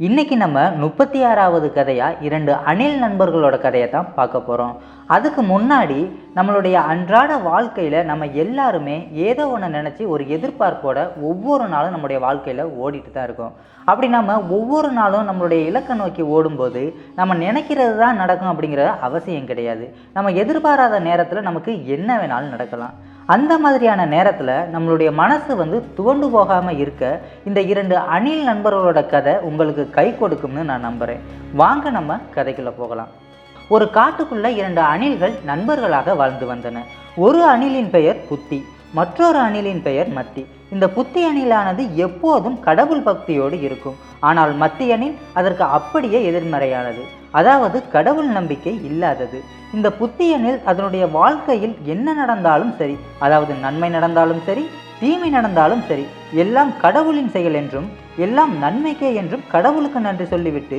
இன்றைக்கி நம்ம முப்பத்தி ஆறாவது கதையாக இரண்டு அணில் நண்பர்களோட கதையை தான் பார்க்க போகிறோம் அதுக்கு முன்னாடி நம்மளுடைய அன்றாட வாழ்க்கையில் நம்ம எல்லாருமே ஏதோ ஒன்று நினச்சி ஒரு எதிர்பார்ப்போட ஒவ்வொரு நாளும் நம்முடைய வாழ்க்கையில் ஓடிட்டு தான் இருக்கோம். அப்படி நம்ம ஒவ்வொரு நாளும் நம்மளுடைய இலக்கை நோக்கி ஓடும்போது நம்ம நினைக்கிறது தான் நடக்கும் அப்படிங்கிற அவசியம் கிடையாது. நம்ம எதிர்பாராத நேரத்தில் நமக்கு என்ன வேணாலும் நடக்கலாம். அந்த மாதிரியான நேரத்தில் நம்மளுடைய மனசு வந்து துவண்டு போகாமல் இருக்க இந்த இரண்டு அணில் நண்பர்களோட கதை உங்களுக்கு கை கொடுக்கும்னு நான் நம்புகிறேன் வாங்க நம்ம கதைக்குள்ளே போகலாம். ஒரு காட்டுக்குள்ள இரண்டு அணில்கள் நண்பர்களாக வாழ்ந்து வந்தன. ஒரு அணிலின் பெயர் புத்தி மற்றொரு அணிலின் பெயர் மத்தி. இந்த புத்தி அணிலானது எப்போதும் கடவுள் பக்தியோடு இருக்கும். ஆனால் மத்திய அணில் அதற்கு அப்படியே எதிர்மறையானது. அதாவது கடவுள் நம்பிக்கை இல்லாதது. இந்த புத்தி அணில் அதனுடைய வாழ்க்கையில் என்ன நடந்தாலும் சரி அதாவது நன்மை நடந்தாலும் சரி தீமை நடந்தாலும் சரி எல்லாம் கடவுளின் செயல் என்றும் எல்லாம் நன்மைக்கே என்றும் கடவுளுக்கு நன்றி சொல்லிவிட்டு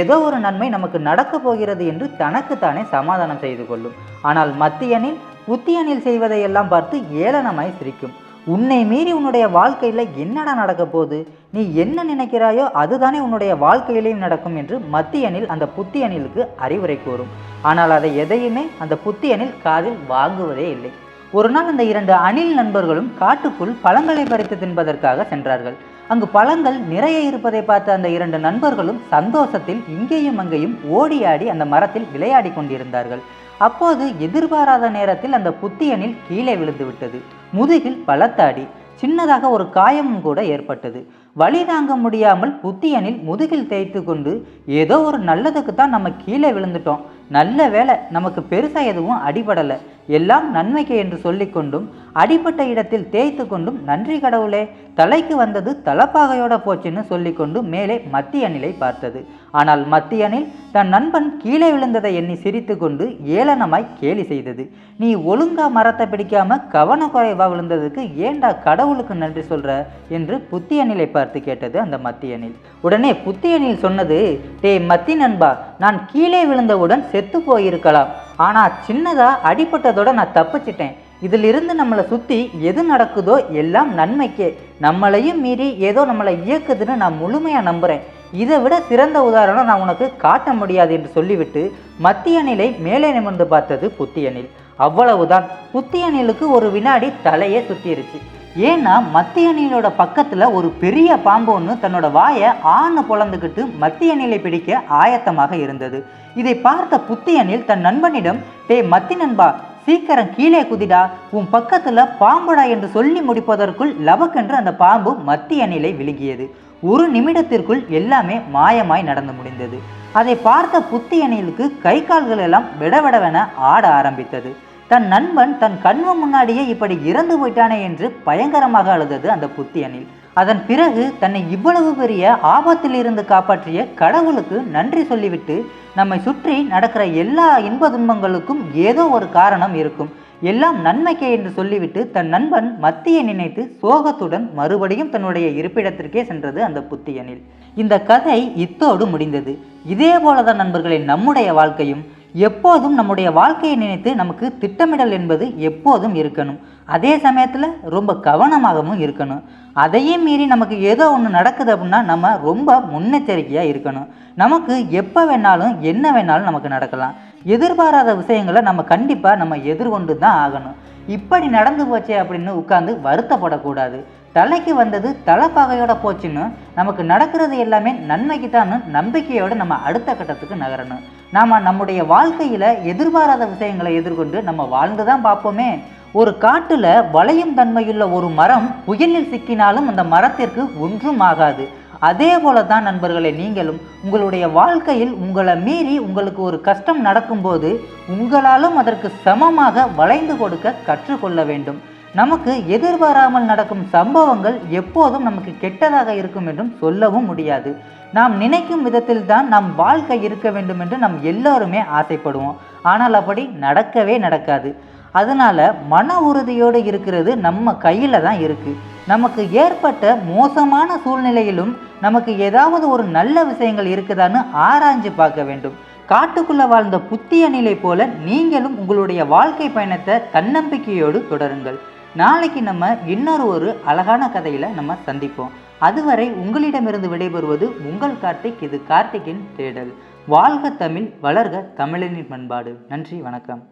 ஏதோ ஒரு நன்மை நமக்கு நடக்கப் போகிறது என்று தனக்குத்தானே சமாதானம் செய்து கொள்ளும். ஆனால் மத்தியனில் புத்தியனில் செய்வதையெல்லாம் பார்த்து ஏளனமாய் சிரிக்கும். உன்னை மீறி உன்னுடைய வாழ்க்கையில் என்னடா நடக்க போகுது? நீ என்ன நினைக்கிறாயோ அதுதானே உன்னுடைய வாழ்க்கையிலையும் நடக்கும் என்று மத்தியனில் அந்த புத்தியனிலுக்கு அறிவுரை கூறும். ஆனால் அதை எதையுமே அந்த புத்தியனில் காதில் வாங்குவதே இல்லை. ஒரு நாள் அந்த இரண்டு அணில் நண்பர்களும் காட்டுக்குள் பழங்களை பறித்து தின்பதற்காக சென்றார்கள். அங்கு பழங்கள் நிறைய இருப்பதை பார்த்த அந்த இரண்டு நண்பர்களும் சந்தோஷத்தில் இங்கேயும் அங்கேயும் ஓடியாடி அந்த மரத்தில் விளையாடி கொண்டிருந்தார்கள். அப்போது எதிர்பாராத நேரத்தில் அந்த புத்தியனில் கீழே விழுந்து விட்டது. முதுகில் பலத்தாடி சின்னதாக ஒரு காயமும் கூட ஏற்பட்டது. வழி தாங்க முடியாமல் புத்தியனில் முதுகில் தேய்த்து கொண்டு ஏதோ ஒரு நல்லதுக்கு தான் நம்ம கீழே விழுந்துட்டோம். நல்ல வேலை நமக்கு பெருசாக எதுவும் அடிபடலை. எல்லாம் நன்மைக்கு என்று சொல்லிக்கொண்டும் அடிப்பட்ட இடத்தில் தேய்த்து கொண்டும் நன்றி கடவுளே தலைக்கு வந்தது தலப்பாகையோட போச்சுன்னு சொல்லிக்கொண்டு மேலே மத்திய அணிலை பார்த்தது. ஆனால் மத்திய அணில் தன் நண்பன் கீழே விழுந்ததை எண்ணி சிரித்து கொண்டு ஏளனமாய் கேலி செய்தது. நீ ஒழுங்கா மரத்தை பிடிக்காம கவனக்குறைவா விழுந்ததுக்கு ஏண்டா கடவுளுக்கு நன்றி சொல்ற? என்று புத்தியனிலை பார்த்து கேட்டது அந்த மத்தியனில் உடனே புத்தியனில் சொன்னது டே மத்தி நண்பா நான் கீழே விழுந்தவுடன் செத்து போயிருக்கலாம். ஆனால் சின்னதாக அடிப்பட்டதோட நான் தப்பிச்சிட்டேன். இதிலிருந்து நம்மளை சுற்றி எது நடக்குதோ எல்லாம் நன்மைக்கே. நம்மளையும் மீறி ஏதோ நம்மளை இயக்குதுன்னு நான் முழுமையாக நம்புகிறேன் இதை விட சிறந்த உதாரணம் நான் உனக்கு காட்ட முடியாது என்று சொல்லிவிட்டு மத்திய அணிலை மேலே நிமிர்ந்து பார்த்தது புத்தியணில். அவ்வளவுதான். புத்தியணிலுக்கு ஒரு வினாடி தலையே சுற்றிருச்சு ஏன்னா மத்திய அணிலோட பக்கத்தில் ஒரு பெரிய பாம்பு ஒன்று தன்னோட வாயை ஆண் பொழந்துக்கிட்டு மத்திய அணிலை பிடிக்க ஆயத்தமாக இருந்தது. இதை பார்த்த புத்தியனில் தன் நண்பனிடம் டே மத்தி நண்பா சீக்கிரம் கீழே குதிடா உன் பக்கத்தில் பாம்புடா என்று சொல்லி முடிப்பதற்குள் லவக்கென்று அந்த பாம்பு மத்திய அணிலை விழுங்கியது. ஒரு நிமிடத்திற்குள் எல்லாமே மாயமாய் நடந்து முடிந்தது. அதை பார்த்த புத்தி அணிலுக்கு கை கால்கள் எல்லாம் விடவிடவென ஆட ஆரம்பித்தது. தன் நண்பன் தன் கண்மு முன்னாடியே இப்படி இறந்து போயிட்டானே என்று பயங்கரமாக அழுதது அந்த புத்தி அணில். அதன் பிறகு தன்னை இவ்வளவு பெரிய ஆபத்தில் இருந்து காப்பாற்றிய கடவுளுக்கு நன்றி சொல்லிவிட்டு நம்மை சுற்றி நடக்கிற எல்லா இன்ப துன்பங்களுக்கும் ஏதோ ஒரு காரணம் இருக்கும். எல்லாம் நன்மைக்கே என்று சொல்லிவிட்டு தன் நண்பன் மத்தியை நினைத்து சோகத்துடன் மறுபடியும் தன்னுடைய இருப்பிடத்திற்கே சென்றது அந்த புத்தியனில் இந்த கதை இத்தோடு முடிந்தது. இதே போலதான் நண்பர்களே நம்முடைய வாழ்க்கையும் எப்போதும் நம்முடைய வாழ்க்கையை நினைத்து நமக்கு திட்டமிடல் என்பது எப்போதும் இருக்கணும். அதே சமயத்தில் ரொம்ப கவனமாகவும் இருக்கணும். அதையும் மீறி நமக்கு ஏதோ ஒன்று நடக்குது அப்படின்னா நம்ம ரொம்ப முன்னெச்சரிக்கையாக இருக்கணும். நமக்கு எப்போ வேணாலும் என்ன வேணாலும் நமக்கு நடக்கலாம். எதிர்பாராத விஷயங்களை நம்ம கண்டிப்பாக நம்ம எதிர்கொண்டு தான் ஆகணும். இப்படி நடந்து போச்சே அப்படின்னு உட்காந்து வருத்தப்படக்கூடாது. தலைக்கு வந்தது தலைப்பாகையோட போச்சுன்னு நமக்கு நடக்கிறது எல்லாமே நன்மைக்கு தான் நம்பிக்கையோடு நம்ம அடுத்த கட்டத்துக்கு நகரணும். நாம் நம்முடைய வாழ்க்கையில் எதிர்பாராத விஷயங்களை எதிர்கொண்டு நம்ம வாழ்ந்து தான் பார்ப்போமே. ஒரு காட்டில் வளையும் தன்மையுள்ள ஒரு மரம் புயலில் சிக்கினாலும் அந்த மரத்திற்கு ஒன்றும் ஆகாது. அதே போல தான் நண்பர்களே நீங்களும் உங்களுடைய வாழ்க்கையில் உங்களை மீறி உங்களுக்கு ஒரு கஷ்டம் நடக்கும்போது உங்களாலும் அதற்கு சமமாக வளைந்து கொடுக்க கற்றுக்கொள்ள வேண்டும். நமக்கு எதிர்பாராமல் நடக்கும் சம்பவங்கள் எப்போதும் நமக்கு கெட்டதாக இருக்கும் என்றும் சொல்லவும் முடியாது. நாம் நினைக்கும் விதத்தில் தான் நம் வாழ்க்கை இருக்க வேண்டும் என்று நாம் எல்லோருமே ஆசைப்படுவோம். ஆனால் அப்படி நடக்கவே நடக்காது. அதனால மன உறுதியோடு இருக்கிறது நம்ம கையில் தான் இருக்குது நமக்கு ஏற்பட்ட மோசமான சூழ்நிலையிலும் நமக்கு ஏதாவது ஒரு நல்ல விஷயங்கள் இருக்குதான்னு ஆராய்ஞ்சு பார்க்க வேண்டும். காட்டுக்குள்ள வாழ்ந்த புத்திய நிலை போல நீங்களும் உங்களுடைய வாழ்க்கை பயணத்தை தன்னம்பிக்கையோடு தொடருங்கள். நாளைக்கு நம்ம இன்னொரு ஒரு அழகான கதையில் நம்ம சந்திப்போம். அதுவரை உங்களிடமிருந்து விடைபெறுவது உங்கள் கார்த்திக் இது கார்த்திக்கின் தேடல். வாழ்க தமிழ் வளர்க தமிழனின் பண்பாடு. நன்றி வணக்கம்.